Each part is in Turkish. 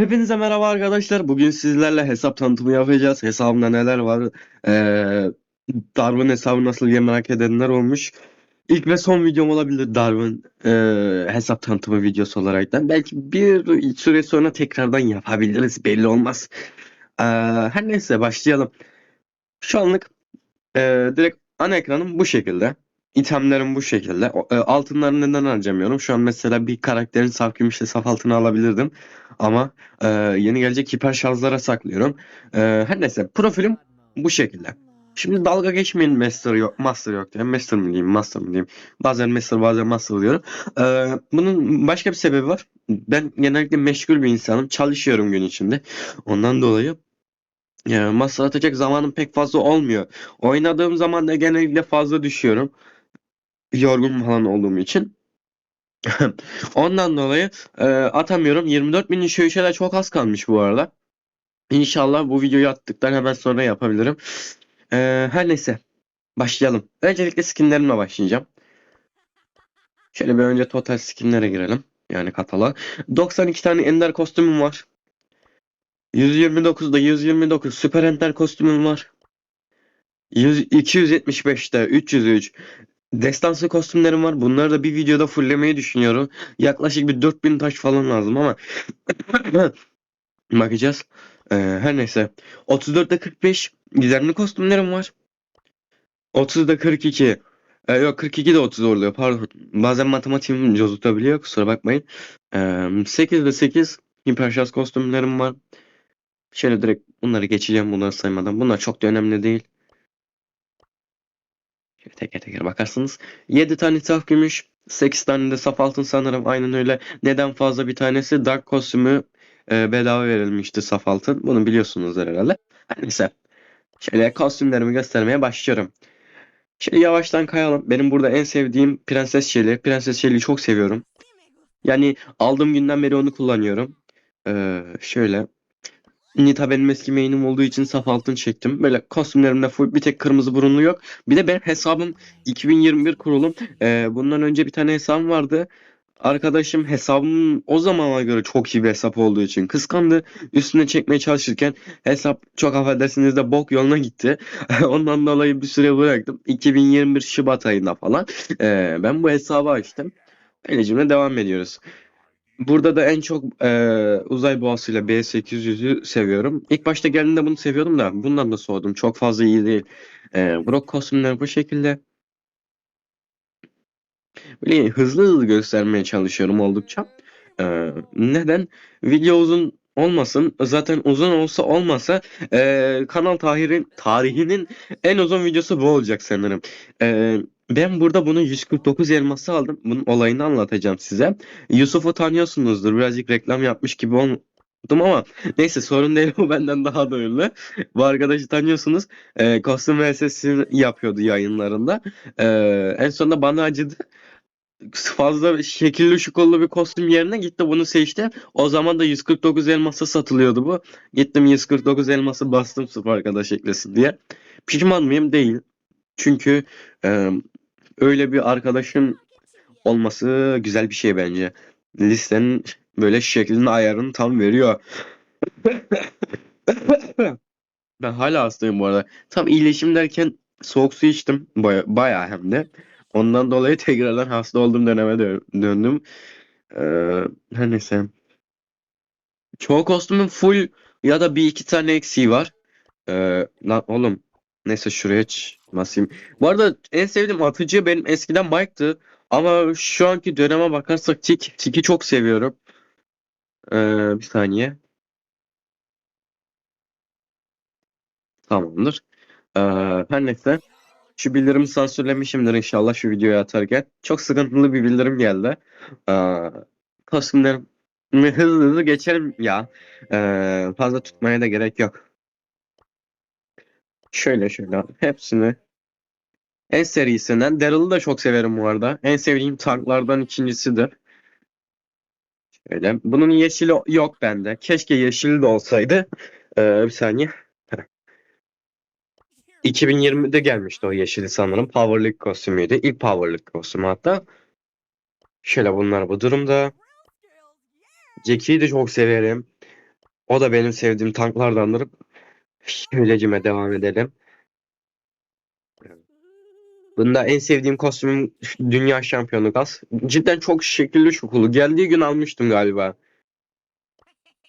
Hepinize merhaba arkadaşlar. Bugün sizlerle hesap tanıtımı yapacağız. Hesabımda neler var? Ee, Darwin hesabı nasıl diye merak edenler olmuş. İlk ve son videom olabilir Darwin ee, hesap tanıtımı videosu olarak da. Belki bir süre sonra tekrardan yapabiliriz. Belli olmaz. Ee, her neyse başlayalım. Şu anlık ee, direkt ana ekranım bu şekilde. İtemlerim bu şekilde. E, altınları neden harcamıyorum? Şu an mesela bir karakterin saf gümüşle saf altını alabilirdim. Ama ee, yeni gelecek hiper şarjlara saklıyorum. Ee, her neyse profilim bu şekilde. Şimdi dalga geçmeyin master yok, master yok diye. Master mı diyeyim, master mı diyeyim. Bazen master, bazen master diyorum. Ee, bunun başka bir sebebi var. Ben genellikle meşgul bir insanım. Çalışıyorum gün içinde. Ondan dolayı e, master atacak zamanım pek fazla olmuyor. Oynadığım zaman da genellikle fazla düşüyorum. Yorgun falan olduğum için. Ondan dolayı e, atamıyorum. 24 bin şöyle çok az kalmış bu arada. İnşallah bu videoyu attıktan hemen sonra yapabilirim. E, her neyse. Başlayalım. Öncelikle skinlerimle başlayacağım. Şöyle bir önce total skinlere girelim. Yani katala. 92 tane ender kostümüm var. 129'da 129 süper ender kostümüm var. 100, 275'te 303 Destansı kostümlerim var. Bunları da bir videoda fulllemeyi düşünüyorum. Yaklaşık bir 4000 taş falan lazım ama bakacağız. Ee, her neyse. 34'te 45 gizemli kostümlerim var. 30'da 42. Ee, yok 42 de 30 oluyor pardon. Bazen matematiğim cozutabiliyor kusura bakmayın. Ee, 8'de 8 hiperşarj kostümlerim var. Şöyle direkt bunları geçeceğim bunları saymadan. Bunlar çok da önemli değil. Şöyle teker teker bakarsınız. 7 tane saf gümüş, 8 tane de saf altın sanırım. Aynen öyle. Neden fazla bir tanesi Dark kostümü e, bedava verilmişti saf altın. Bunu biliyorsunuzdur herhalde. Her neyse. Şöyle kostümlerimi göstermeye başlıyorum. Şöyle yavaştan kayalım. Benim burada en sevdiğim Prenses Shelly. Prenses Shelly'yi çok seviyorum. Yani aldığım günden beri onu kullanıyorum. Ee, şöyle. Nita benim eski main'im olduğu için saf altın çektim. Böyle kostümlerimde full bir tek kırmızı burunlu yok. Bir de benim hesabım 2021 kurulum. Ee, bundan önce bir tane hesabım vardı. Arkadaşım hesabım o zamana göre çok iyi bir hesap olduğu için kıskandı. Üstüne çekmeye çalışırken hesap çok affedersiniz de bok yoluna gitti. Ondan dolayı bir süre bıraktım. 2021 Şubat ayında falan. Ee, ben bu hesabı açtım. Böylece devam ediyoruz. Burada da en çok eee, uzay boğasıyla B800'ü seviyorum. İlk başta geldiğinde bunu seviyordum da bundan da soğudum. Çok fazla iyi değil. Eee Brock kostümleri bu şekilde. Böyle hızlı hızlı göstermeye çalışıyorum oldukça. Eee, neden? Video uzun olmasın. Zaten uzun olsa olmasa eee, kanal tarihin, tarihinin en uzun videosu bu olacak sanırım. Eee, ben burada bunu 149 elması aldım. Bunun olayını anlatacağım size. Yusuf'u tanıyorsunuzdur. Birazcık reklam yapmış gibi oldum ama neyse sorun değil o benden daha da ünlü. Bu arkadaşı tanıyorsunuz. Ee, kostüm vs'sini yapıyordu yayınlarında. Ee, en sonunda bana acıdı. Fazla şekilli şukullu bir kostüm yerine gitti bunu seçti. O zaman da 149 elmasa satılıyordu bu. Gittim 149 elması bastım sırf arkadaş eklesin diye. Pişman mıyım? Değil. Çünkü e, öyle bir arkadaşın olması güzel bir şey bence. Listenin böyle şeklini ayarını tam veriyor. Ben hala hastayım bu arada. Tam iyileşim derken soğuk su içtim. Baya, bayağı hem de. Ondan dolayı tekrardan hasta olduğum döneme dö- döndüm. Ee, her neyse. Çoğu kostümün full ya da bir iki tane eksiği var. Ee, lan oğlum. Neyse şuraya basayım. Bu arada en sevdiğim atıcı benim eskiden Mike'tı. Ama şu anki döneme bakarsak Tik. Tik'i çok seviyorum. Ee, bir saniye. Tamamdır. Ee, her neyse. Şu bildirimi sansürlemişimdir inşallah şu videoyu atarken. Çok sıkıntılı bir bildirim geldi. Ee, kostümlerimi hızlı hızlı geçelim ya. Ee, fazla tutmaya da gerek yok. Şöyle şöyle hepsini. En serisinden. Daryl'ı da çok severim bu arada. En sevdiğim tanklardan ikincisidir. Şöyle. Bunun yeşili yok bende. Keşke yeşili de olsaydı. Ee, bir saniye. 2020'de gelmişti o yeşili sanırım. Power kostümüydü. İlk Power League kostümü hatta. Şöyle bunlar bu durumda. Jackie'yi de çok severim. O da benim sevdiğim tanklardandır. Şöylecime devam edelim. Bunda en sevdiğim kostümüm dünya şampiyonu Gas. Cidden çok şekilli şukulu. Geldiği gün almıştım galiba.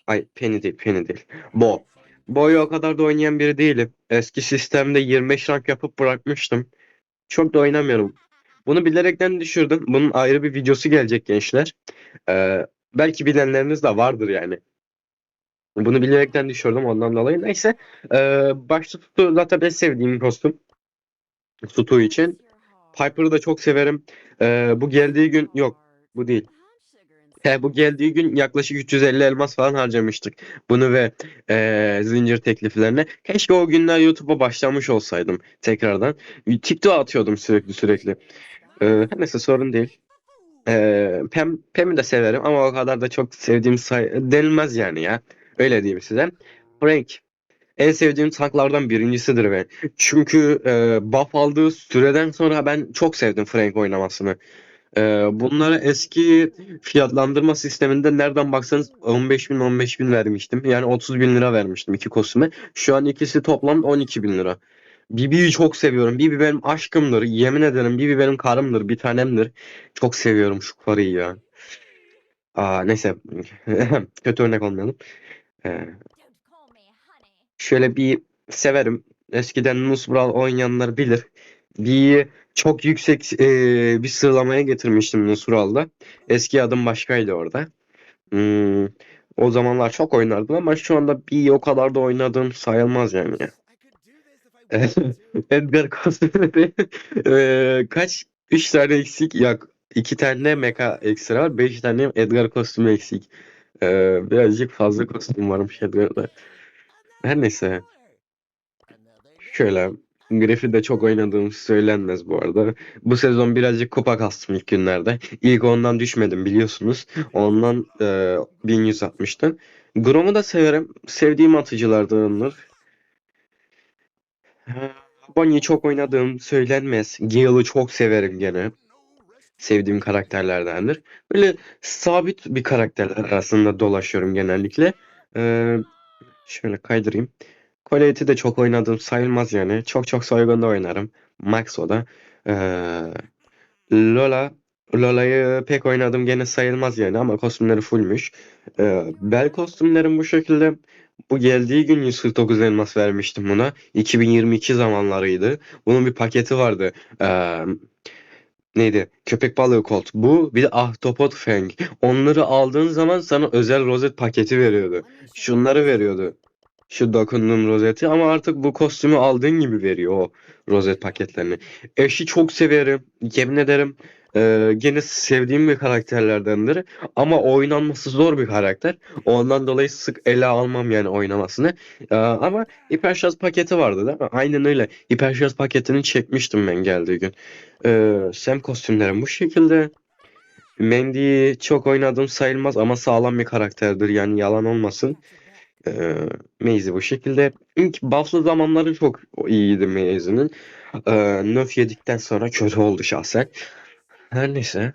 Ay Penny değil, Penny değil. Bo. Bo'yu o kadar da oynayan biri değilim. Eski sistemde 25 rank yapıp bırakmıştım. Çok da oynamıyorum. Bunu bilerekten düşürdüm. Bunun ayrı bir videosu gelecek gençler. Ee, belki bilenleriniz de vardır yani. Bunu bilerekten düşürdüm ondan dolayı. Neyse. Ee, başta Tutu zaten en sevdiğim kostüm. Tutu için. Piper'ı da çok severim. Ee, bu geldiği gün yok. Bu değil. He, bu geldiği gün yaklaşık 350 elmas falan harcamıştık. Bunu ve eee, zincir tekliflerine. Keşke o günler YouTube'a başlamış olsaydım tekrardan. TikTok atıyordum sürekli sürekli. Ee, neyse sorun değil. Ee, Pem, Pem'i de severim ama o kadar da çok sevdiğim say denilmez yani ya. Öyle diyeyim size. Frank. En sevdiğim tanklardan birincisidir ben. Çünkü e, buff aldığı süreden sonra ben çok sevdim Frank oynamasını. E, bunlara eski fiyatlandırma sisteminde nereden baksanız 15 bin 15 bin vermiştim. Yani 30 bin lira vermiştim iki kostüme. Şu an ikisi toplam 12 bin lira. Bibi'yi çok seviyorum. Bibi benim aşkımdır. Yemin ederim Bibi benim karımdır. Bir tanemdir. Çok seviyorum şu karıyı ya. Aa, neyse. Kötü örnek olmayalım. Ee, şöyle bir severim. Eskiden Nusbral oynayanlar bilir. Bir çok yüksek eee, bir sıralamaya getirmiştim Nusral'da. Eski adım başkaydı orada. Hmm, o zamanlar çok oynardım ama şu anda bir o kadar da oynadığım sayılmaz yani. Edgar kostümleri eee, kaç? 3 tane eksik. Yok. 2 tane mecha ekstra var. 5 tane Edgar kostümü eksik. Eee, birazcık fazla kostüm varmış Edgar'da. Her neyse. Şöyle. Griff'i de çok oynadığım söylenmez bu arada. Bu sezon birazcık kupa kastım ilk günlerde. İlk ondan düşmedim biliyorsunuz. Ondan e, 1100 atmıştım. Grom'u da severim. Sevdiğim atıcılardandır. Bonnie'yi çok oynadığım söylenmez. Gale'ı çok severim gene. Sevdiğim karakterlerdendir. Böyle sabit bir karakterler arasında dolaşıyorum genellikle. Ee, şöyle kaydırayım. Colete'i de çok oynadığım sayılmaz yani. Çok çok soygunda oynarım. Max o da. Ee, Lola. Lola'yı pek oynadım gene sayılmaz yani ama kostümleri fullmüş. Ee, Bel kostümlerim bu şekilde. Bu geldiği gün 149 elmas vermiştim buna. 2022 zamanlarıydı. Bunun bir paketi vardı. Ee, neydi? Köpek balığı kolt. Bu bir de ahtapot fang. Onları aldığın zaman sana özel rozet paketi veriyordu. Şunları veriyordu. Şu dokunduğum rozeti ama artık bu kostümü aldığın gibi veriyor o rozet paketlerini. Eşi çok severim. Yemin ederim e, gene sevdiğim bir karakterlerdendir. Ama oynanması zor bir karakter. Ondan dolayı sık ele almam yani oynamasını. E, ama hiperşarj paketi vardı değil mi? Aynen öyle. Hiperşarj paketini çekmiştim ben geldiği gün. E, Sam kostümlerim bu şekilde. Mandy'yi çok oynadım sayılmaz ama sağlam bir karakterdir yani yalan olmasın. Ee, Maze bu şekilde. İlk buff'lı zamanları çok iyiydi Maze'nin. Ee, nerf yedikten sonra kötü oldu şahsen. Her neyse.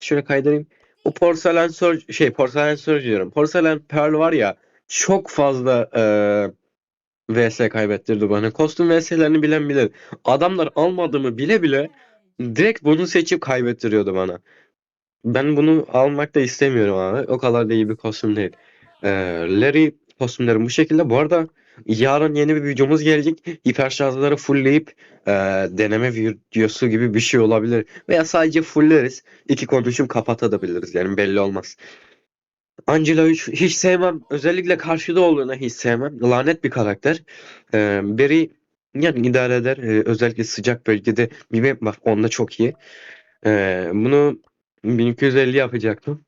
Şöyle kaydırayım. O porselen Surge, şey porselen Surge diyorum. Porselen Pearl var ya çok fazla eee VS kaybettirdi bana. Kostüm VS'lerini bilen bilir. Adamlar almadığımı bile bile direkt bunu seçip kaybettiriyordu bana. Ben bunu almak da istemiyorum abi. O kadar da iyi bir kostüm değil. Ee, Larry kostümlerim bu şekilde. Bu arada yarın yeni bir videomuz gelecek. Hiper fullleyip e, deneme videosu gibi bir şey olabilir. Veya sadece fullleriz. İki konuşup kapatabiliriz. Yani belli olmaz. Angela'yı hiç, hiç sevmem. Özellikle karşıda olduğuna hiç sevmem. Lanet bir karakter. Ee, Barry yani idare eder. Ee, özellikle sıcak bölgede bir map var. Onda çok iyi. Ee, bunu 1250 yapacaktım.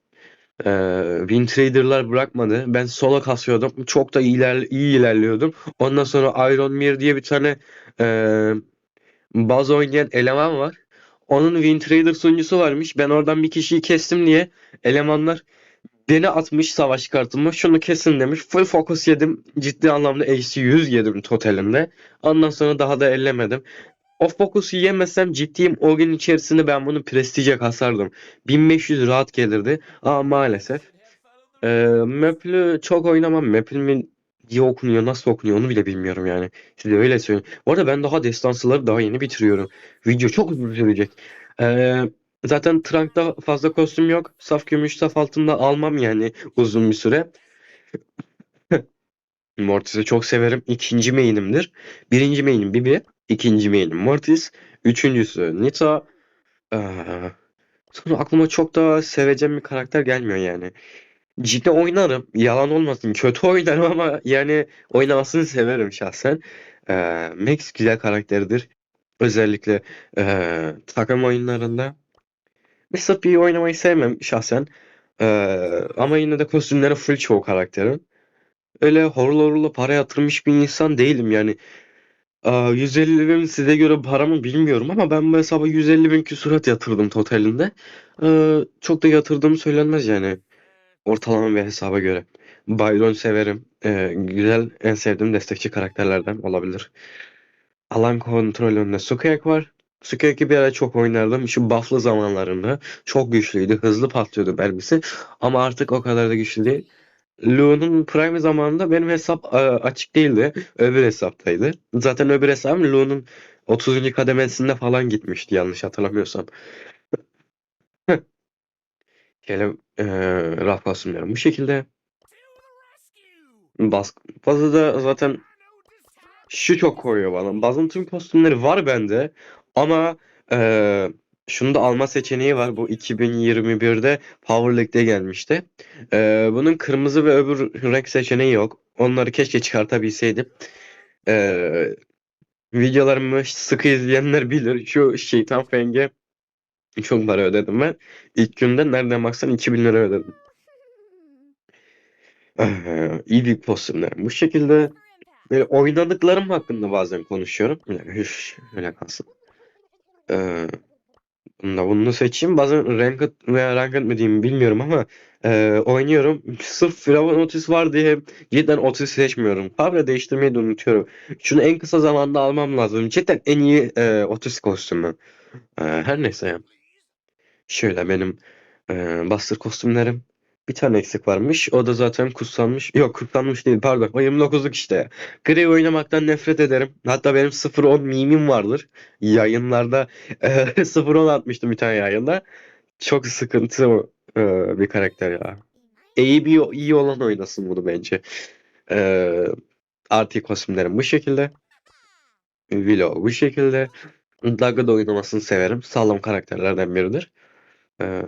Ee, Win Trader'lar bırakmadı. Ben solo kasıyordum. Çok da iler, iyi ilerliyordum. Ondan sonra Iron Mir diye bir tane e, baz oynayan eleman var. Onun Win Trader sunucusu varmış. Ben oradan bir kişiyi kestim diye elemanlar beni atmış savaş kartımı. Şunu kesin demiş. Full focus yedim. Ciddi anlamda eksi 100 yedim totalinde. Ondan sonra daha da ellemedim. O fokusu yemesem ciddiyim o gün içerisinde ben bunu prestije kasardım. 1500 rahat gelirdi ama maalesef Ee, Maple çok oynamam. Maple mi diye okunuyor, nasıl okunuyor onu bile bilmiyorum yani. Size öyle söyleyeyim. Bu arada ben daha destansıları daha yeni bitiriyorum. Video çok uzun sürecek. Ee, zaten Trunk'ta fazla kostüm yok. Saf gümüş, saf altında almam yani uzun bir süre. Mortis'i çok severim. İkinci main'imdir. Birinci main'im Bibi. İkinci main'im Mortis. Üçüncüsü Nita. Ee, sonra aklıma çok da seveceğim bir karakter gelmiyor yani. Ciddi oynarım. Yalan olmasın. Kötü oynarım ama yani oynamasını severim şahsen. Ee, Max güzel karakterdir. Özellikle ee, takım oyunlarında. Mesela bir oynamayı sevmem şahsen. Ee, ama yine de kostümleri full çoğu karakterin. Öyle horul horula para yatırmış bir insan değilim yani. Aa, 150 bin size göre para mı bilmiyorum ama ben bu hesaba 150 bin küsurat yatırdım totalinde. Ee, çok da yatırdığım söylenmez yani ortalama bir hesaba göre. Byron severim. Ee, güzel en sevdiğim destekçi karakterlerden olabilir. Alan kontrolünde Sukiyaki var. Sukiyaki bir ara çok oynardım. Şu buff'lı zamanlarında çok güçlüydü. Hızlı patlıyordu mermisi. Ama artık o kadar da güçlü değil. Lu'nun prime zamanında benim hesap e, açık değildi. Öbür hesaptaydı. Zaten öbür hesabım Lu'nun 30. kademesinde falan gitmişti yanlış hatırlamıyorsam. Şöyle e, kostümlerim bu şekilde. Bas, bazı da zaten şu çok koyuyor bana. Bazının tüm kostümleri var bende. Ama e, şunu da alma seçeneği var. Bu 2021'de Power League'de gelmişti. E, bunun kırmızı ve öbür renk seçeneği yok. Onları keşke çıkartabilseydim. E, videolarımı sıkı izleyenler bilir. Şu şeytan fenge çok para ödedim ben. İlk günde nereden baksan 2000 lira ödedim. Ee, iyi bir kostümler. Bu şekilde böyle oynadıklarım hakkında bazen konuşuyorum. Bir dakika, öyle kalsın. Ee, bunu da bunu seçeyim. Bazen ranked veya ranked mi diyeyim bilmiyorum ama e, oynuyorum. Sırf Firavun Otis var diye cidden Otis seçmiyorum. Havre değiştirmeyi de unutuyorum. Şunu en kısa zamanda almam lazım. Cidden en iyi e, Otis kostümü. E, her neyse. Şöyle benim e, Buster kostümlerim. Bir tane eksik varmış. O da zaten kutsanmış. Yok kutsanmış değil pardon. O 29'luk işte. Gri oynamaktan nefret ederim. Hatta benim 0-10 mimim vardır. Yayınlarda e, 0-10 atmıştım bir tane yayında. Çok sıkıntı e, bir karakter ya. Bir iyi olan oynasın bunu bence. E, artı kostümlerim bu şekilde. Willow bu şekilde. Dagger da oynamasını severim. Sağlam karakterlerden biridir. Ee,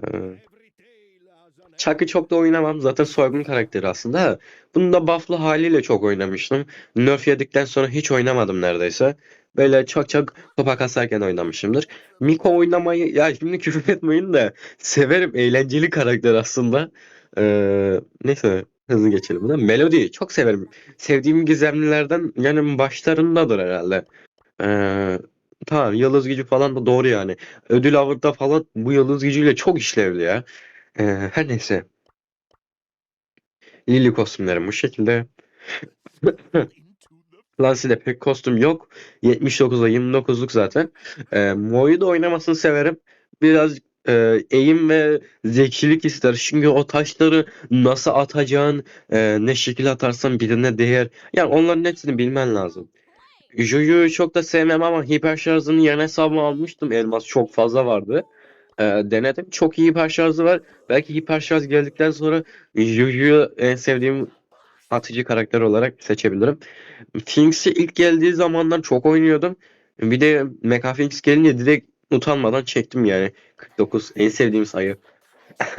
Chuck'ı çok da oynamam. Zaten soygun karakteri aslında. Bunu da buff'lı haliyle çok oynamıştım. Nerf yedikten sonra hiç oynamadım neredeyse. Böyle çok çok topa kasarken oynamışımdır. Miko oynamayı ya şimdi küfür etmeyin de severim. Eğlenceli karakter aslında. Ee, neyse hızlı geçelim buna. Melody çok severim. Sevdiğim gizemlilerden yani başlarındadır herhalde. Ee, tamam yıldız gücü falan da doğru yani. Ödül avında falan bu yıldız gücüyle çok işlevli ya. Ee, her neyse. Lily kostümlerim bu şekilde. Lance'de pek kostüm yok. 79'da 29'luk zaten. Ee, Mo'yu da oynamasını severim. Biraz e, eğim ve zekilik ister. Çünkü o taşları nasıl atacaksın, e, ne şekil atarsan birine değer. Yani onların hepsini bilmen lazım. Juju'yu çok da sevmem ama hiper şarjını yan hesabıma almıştım. Elmas çok fazla vardı. Ee, denedim. Çok iyi hiper var. Belki hiper şarj geldikten sonra Juju'yu en sevdiğim atıcı karakter olarak seçebilirim. Finks'i ilk geldiği zamanlar çok oynuyordum. Bir de Mecha Finks gelince direkt utanmadan çektim yani. 49 en sevdiğim sayı.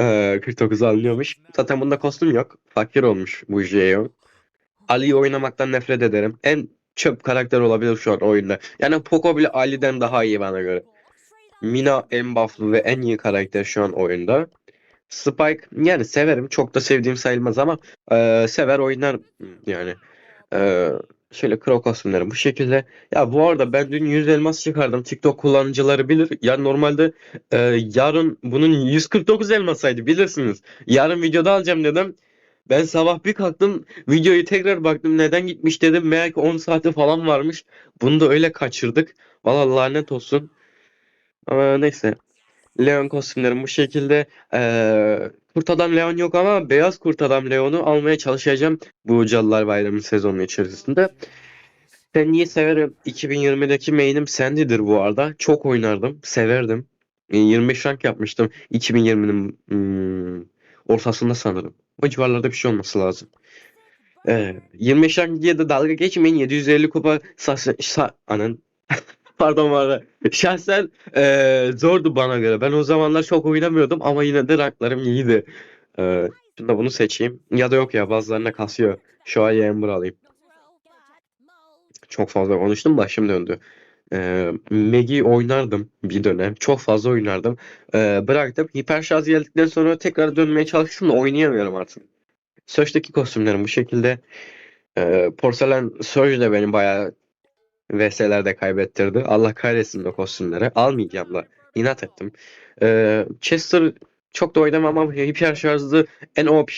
Ee, 49 alınıyormuş. Zaten bunda kostüm yok. Fakir olmuş bu Jeo. Ali'yi oynamaktan nefret ederim. En çöp karakter olabilir şu an oyunda. Yani Poco bile Ali'den daha iyi bana göre. Mina en buff'lı ve en iyi karakter şu an oyunda. Spike yani severim. Çok da sevdiğim sayılmaz ama e, sever oynar yani. E, şöyle Crow kostümleri bu şekilde. Ya bu arada ben dün 100 elmas çıkardım. TikTok kullanıcıları bilir. Ya normalde e, yarın bunun 149 elmasaydı bilirsiniz. Yarın videoda alacağım dedim. Ben sabah bir kalktım videoyu tekrar baktım neden gitmiş dedim. Meğer ki 10 saati falan varmış. Bunu da öyle kaçırdık. Valla lanet olsun. Ama neyse. Leon kostümlerim bu şekilde. Ee, Kurt Adam Leon yok ama Beyaz Kurt Adam Leon'u almaya çalışacağım bu Cadılar Bayramı sezonu içerisinde. Sendi'yi severim. 2020'deki main'im Sandy'dir bu arada. Çok oynardım. Severdim. E, 25 rank yapmıştım. 2020'nin hmm, ortasında sanırım. O civarlarda bir şey olması lazım. Ee, 25 rank diye de dalga geçmeyin. 750 kupa sa sa anın. Pardon arada. Şahsen ee, zordu bana göre. Ben o zamanlar çok oynamıyordum ama yine de ranklarım iyiydi. Ee, şimdi bunu seçeyim. Ya da yok ya bazılarına kasıyor. Şu an Ember alayım. Çok fazla konuştum başım döndü. Ee, Meg'i oynardım bir dönem. Çok fazla oynardım. Ee, bıraktım. Hiper şarj geldikten sonra tekrar dönmeye çalıştım da oynayamıyorum artık. Surge'daki kostümlerim bu şekilde. Ee, Porselen Surge de beni bayağı VS'lerde kaybettirdi. Allah kahretsin o kostümleri. Almayacağım da. İnat ettim. Ee, Chester çok da oynamam ama hiper şarjlı en OP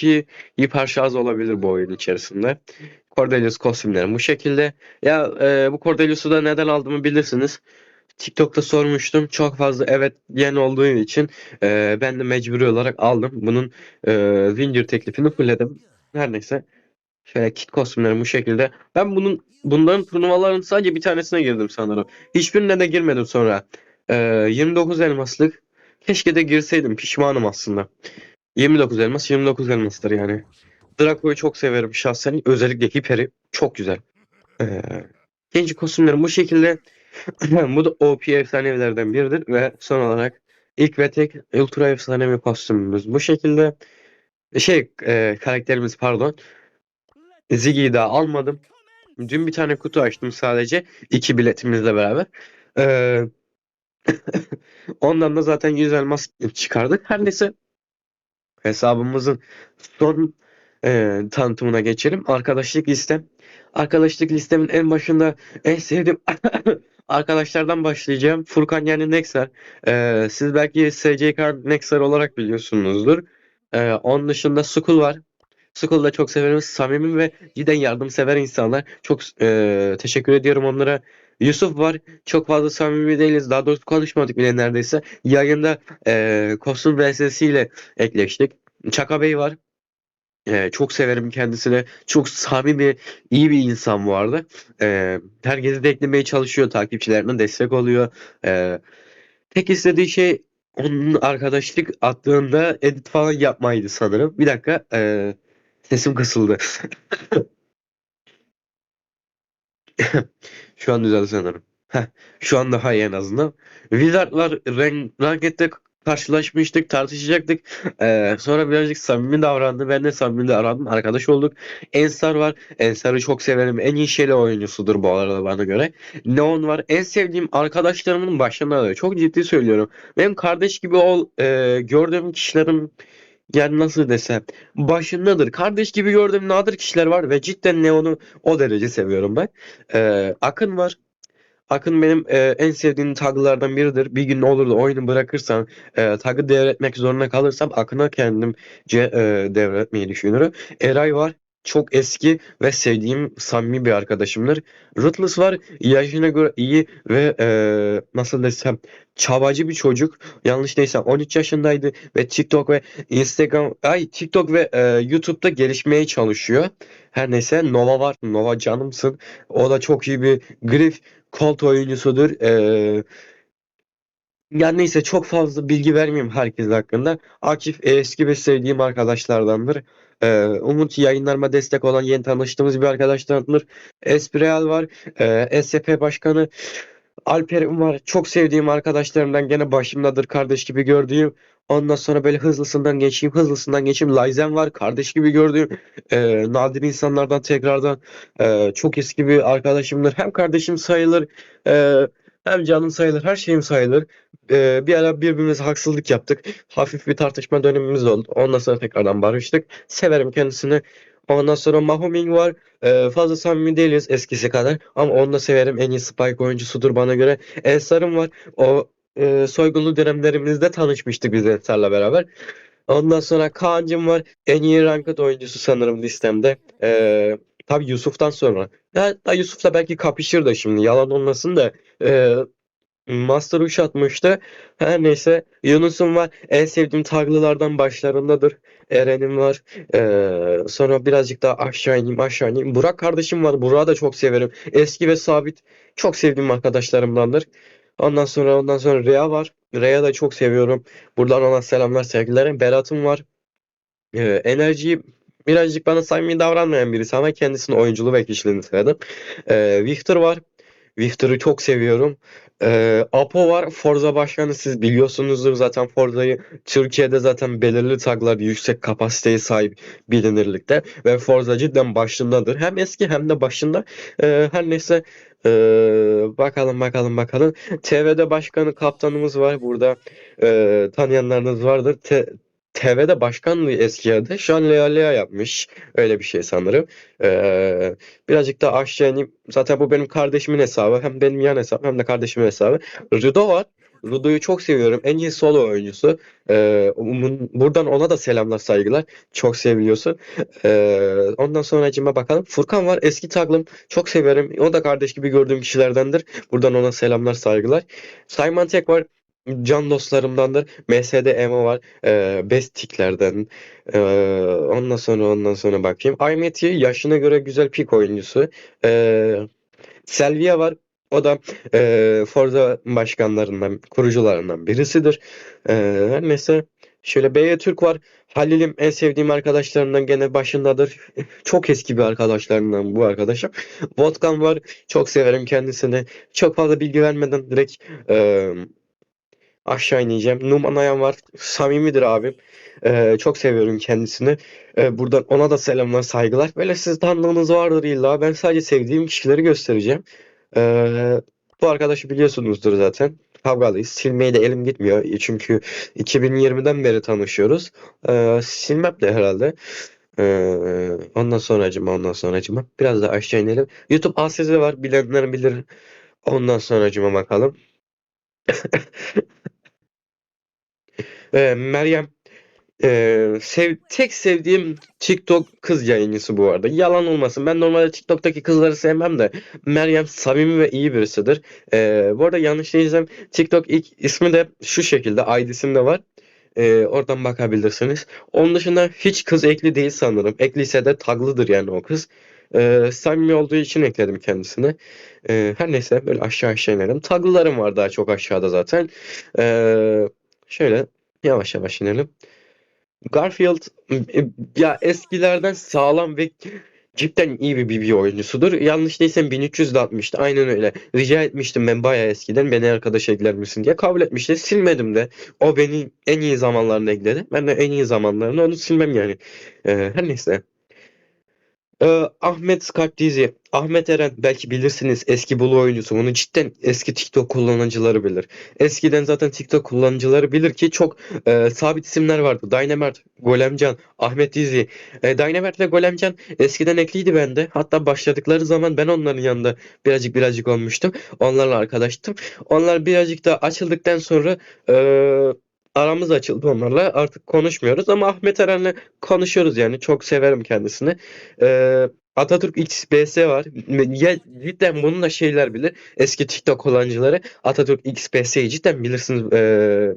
hiper şarj olabilir bu oyun içerisinde. Cordelius kostümlerim bu şekilde. Ya e, bu Cordelius'u da neden aldığımı bilirsiniz. TikTok'ta sormuştum. Çok fazla evet diyen olduğu için e, ben de mecburi olarak aldım. Bunun e, zincir teklifini fulledim. Her neyse. Şöyle kit kostümlerim bu şekilde. Ben bunun bunların turnuvaların sadece bir tanesine girdim sanırım. Hiçbirine de girmedim sonra. E, 29 elmaslık. Keşke de girseydim. Pişmanım aslında. 29 elmas 29 elmastır yani. Draco'yu çok severim şahsen. Özellikle Hiper'i çok güzel. Ee, genci kostümlerim bu şekilde. bu da OP efsanevilerden biridir ve son olarak ilk ve tek ultra efsanevi kostümümüz bu şekilde. Şey e, karakterimiz pardon. Ziggy'yi daha almadım. Dün bir tane kutu açtım sadece. iki biletimizle beraber. Ee, ondan da zaten 100 elmas çıkardık. Her neyse hesabımızın son e, tanıtımına geçelim. Arkadaşlık listem. Arkadaşlık listemin en başında en sevdiğim arkadaşlardan başlayacağım. Furkan yani Nexar. E, siz belki SCK Nexar olarak biliyorsunuzdur. E, onun dışında Sukul var. Skull'u da çok severim. Samimi ve cidden yardımsever insanlar. Çok e, teşekkür ediyorum onlara. Yusuf var. Çok fazla samimi değiliz. Daha doğrusu konuşmadık bile neredeyse. Yayında e, kostüm VS'siyle ekleştik. Çaka Bey var. Ee, çok severim kendisini. Çok samimi, iyi bir insan bu arada. Ee, herkesi de eklemeye çalışıyor. Takipçilerine destek oluyor. Ee, tek istediği şey onun arkadaşlık attığında edit falan yapmaydı sanırım. Bir dakika. ee, sesim kısıldı. Şu an düzeldi sanırım. Şu an daha iyi en azından. Wizard'lar rank, Ranked'de karşılaşmıştık, tartışacaktık. Ee, sonra birazcık samimi davrandı. Ben de samimi davrandım. Arkadaş olduk. Ensar var. Ensar'ı çok severim. En iyi şeyle oyuncusudur bu arada bana göre. Neon var. En sevdiğim arkadaşlarımın başında da. Çok ciddi söylüyorum. Benim kardeş gibi ol, e, gördüğüm kişilerin yani nasıl desem başındadır. Kardeş gibi gördüğüm nadir kişiler var ve cidden Neon'u o derece seviyorum ben. Ee, Akın var. Akın benim e, en sevdiğim taglardan biridir. Bir gün olur da oyunu bırakırsam e, tagı devretmek zorunda kalırsam Akın'a kendimce e, devretmeyi düşünüyorum. Eray var. Çok eski ve sevdiğim samimi bir arkadaşımdır. Ruthless var. Yaşına göre iyi ve e, nasıl desem çabacı bir çocuk. Yanlış değilsem 13 yaşındaydı ve TikTok ve Instagram ay TikTok ve e, YouTube'da gelişmeye çalışıyor. Her neyse Nova var. Nova canımsın. O da çok iyi bir grif Colt oyuncusudur. Ee, yani neyse çok fazla bilgi vermeyeyim herkes hakkında. Akif e, eski ve sevdiğim arkadaşlardandır. Ee, Umut yayınlarıma destek olan yeni tanıştığımız bir arkadaşlardandır. Esprial var. Ee, SP Başkanı Alper'im var. Çok sevdiğim arkadaşlarımdan gene başımdadır. Kardeş gibi gördüğüm. Ondan sonra böyle hızlısından geçeyim. Hızlısından geçeyim. Lyzen var. Kardeş gibi gördüğüm. e, nadir insanlardan tekrardan e, çok eski bir arkadaşımdır. Hem kardeşim sayılır. e, hem canım sayılır. Her şeyim sayılır. E, bir ara birbirimize haksızlık yaptık. Hafif bir tartışma dönemimiz oldu. Ondan sonra tekrardan barıştık. Severim kendisini. Ondan sonra Mahoming var. Ee, fazla samimi değiliz eskisi kadar. Ama onu da severim. En iyi Spike oyuncusudur bana göre. Ensar'ım var. O e, soygunlu dönemlerimizde tanışmıştık biz Ensar'la beraber. Ondan sonra Kaan'cım var. En iyi ranked oyuncusu sanırım listemde. Ee, tabii Yusuf'tan sonra. Da Yusuf'la belki kapışır da şimdi. Yalan olmasın da. Ee, Master 3 atmıştı. Her neyse Yunus'um var. En sevdiğim taglılardan başlarındadır. Eren'im var. Ee, sonra birazcık daha aşağı ineyim aşağı ineyim. Burak kardeşim var. Burak'ı da çok severim. Eski ve sabit. Çok sevdiğim arkadaşlarımdandır. Ondan sonra ondan sonra Rea var. Rea'yı da çok seviyorum. Buradan ona selamlar sevgilerim. Berat'ım var. Ee, enerjiyi birazcık bana samimi davranmayan birisi ama kendisinin oyunculuğu ve kişiliğini sevdim. Ee, Victor var. Victor'ı çok seviyorum. Ee, Apo var. Forza başkanı siz biliyorsunuzdur zaten Forza'yı. Türkiye'de zaten belirli taglar yüksek kapasiteye sahip bilinirlikte. Ve Forza cidden başındadır. Hem eski hem de başında. Ee, her neyse ee, bakalım bakalım bakalım. TV'de başkanı kaptanımız var. Burada ee, tanıyanlarınız vardır. T- TV'de başkanlığı eski adı. Şu an Lea Lea yapmış. Öyle bir şey sanırım. Ee, birazcık da aşağı ineyim. Zaten bu benim kardeşimin hesabı. Hem benim yan hesabım hem de kardeşimin hesabı. Rudo var. Rudo'yu çok seviyorum. En iyi solo oyuncusu. Ee, buradan ona da selamlar saygılar. Çok seviliyorsun. Ee, ondan sonra bakalım. Furkan var. Eski taglım. Çok severim. O da kardeş gibi gördüğüm kişilerdendir. Buradan ona selamlar saygılar. Simon Tek var. Can dostlarımdandır. MSD Emo var. Ee, Best Tick'lerden. Ee, ondan sonra ondan sonra bakayım. Aymeti yaşına göre güzel pik oyuncusu. Ee, Selvia var. O da ee, Forza başkanlarından, kurucularından birisidir. Ee, her neyse. Şöyle BY Türk var. Halil'im en sevdiğim arkadaşlarımdan gene başındadır. Çok eski bir arkadaşlarımdan bu arkadaşım. Volkan var. Çok severim kendisini. Çok fazla bilgi vermeden direkt ee, aşağı ineceğim. Numan Ayan var. Samimidir abim. Ee, çok seviyorum kendisini. Ee, buradan ona da selamlar, saygılar. Böyle siz tanıdığınız vardır illa. Ben sadece sevdiğim kişileri göstereceğim. Ee, bu arkadaşı biliyorsunuzdur zaten. Kavgalıyız. Silmeye de elim gitmiyor. Çünkü 2020'den beri tanışıyoruz. Ee, silmem de herhalde. Ee, ondan sonracıma ondan sonracıma. Biraz da aşağı inelim. YouTube ASZ var. Bilenler bilir. Ondan sonracıma bakalım. Ee, Meryem ee, sev, tek sevdiğim TikTok kız yayıncısı bu arada. Yalan olmasın. Ben normalde TikTok'taki kızları sevmem de Meryem samimi ve iyi birisidir. Ee, bu arada yanlış değilsem TikTok ilk ismi de şu şekilde ID'sinde var. Ee, oradan bakabilirsiniz. Onun dışında hiç kız ekli değil sanırım. Ekliyse de taglıdır yani o kız. Ee, samimi olduğu için ekledim kendisini. Ee, her neyse böyle aşağı aşağı inelim. Taglılarım var daha çok aşağıda zaten. Ee, şöyle yavaş yavaş inelim. Garfield e, ya eskilerden sağlam ve cidden iyi bir BB oyuncusudur. Yanlış değilsem 1300 de atmıştı. Aynen öyle. Rica etmiştim ben bayağı eskiden beni arkadaş ekler misin diye. Kabul etmişti. Silmedim de. O beni en iyi zamanlarında ekledi. Ben de en iyi zamanlarında onu silmem yani. Ee, her neyse. Ee, Ahmet Skype dizi. Ahmet Eren belki bilirsiniz eski Bulu oyuncusu. Bunu cidden eski TikTok kullanıcıları bilir. Eskiden zaten TikTok kullanıcıları bilir ki çok e, sabit isimler vardı. Dynamert, Golemcan, Ahmet Dizi. E, Dynamert ve Golemcan eskiden ekliydi bende. Hatta başladıkları zaman ben onların yanında birazcık birazcık olmuştum. Onlarla arkadaştım. Onlar birazcık da açıldıktan sonra e, aramız açıldı onlarla. Artık konuşmuyoruz ama Ahmet Eren'le konuşuyoruz yani. Çok severim kendisini. Ee, Atatürk XBS var. Ya, cidden bunun da şeyler bilir. Eski TikTok kullanıcıları Atatürk XBS'yi cidden bilirsiniz. Ee,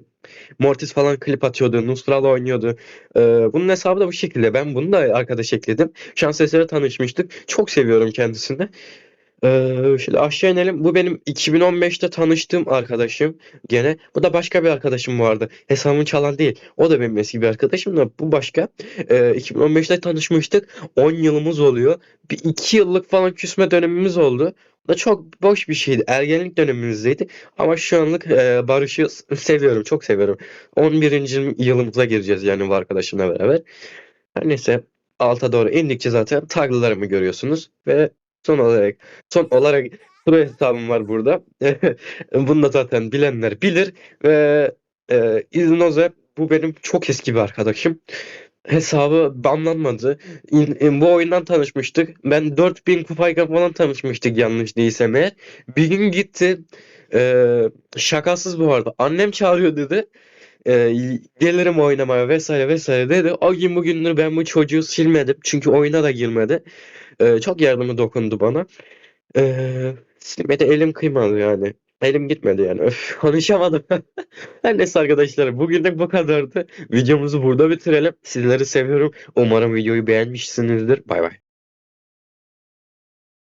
Mortis falan klip atıyordu. Nusral oynuyordu. Ee, bunun hesabı da bu şekilde. Ben bunu da arkadaş ekledim. Şans eseri tanışmıştık. Çok seviyorum kendisini. Ee, şöyle aşağı inelim. Bu benim 2015'te tanıştığım arkadaşım. Gene. Bu da başka bir arkadaşım vardı. Hesabımı çalan değil. O da benim eski bir arkadaşım da bu başka. Ee, 2015'te tanışmıştık. 10 yılımız oluyor. Bir 2 yıllık falan küsme dönemimiz oldu. Bu da çok boş bir şeydi. Ergenlik dönemimizdeydi. Ama şu anlık e, Barış'ı seviyorum. Çok seviyorum. 11. yılımıza gireceğiz yani bu arkadaşımla beraber. Her neyse alta doğru indikçe zaten taglılarımı görüyorsunuz. Ve son olarak son olarak pro hesabım var burada. Bunu da zaten bilenler bilir. Ve e, İznoze bu benim çok eski bir arkadaşım. Hesabı banlanmadı. İn- in- bu oyundan tanışmıştık. Ben 4000 kupayla falan tanışmıştık yanlış değilsem eğer. Bir gün gitti. E, şakasız bu arada. Annem çağırıyor dedi. E, gelirim oynamaya vesaire vesaire dedi. O gün bugündür ben bu çocuğu silmedim. Çünkü oyuna da girmedi. E, çok yardımı dokundu bana. E, silmede elim kıymadı yani. Elim gitmedi yani. Öf, konuşamadım. Her neyse arkadaşlar bugünlük bu kadardı. Videomuzu burada bitirelim. Sizleri seviyorum. Umarım videoyu beğenmişsinizdir. Bay bay.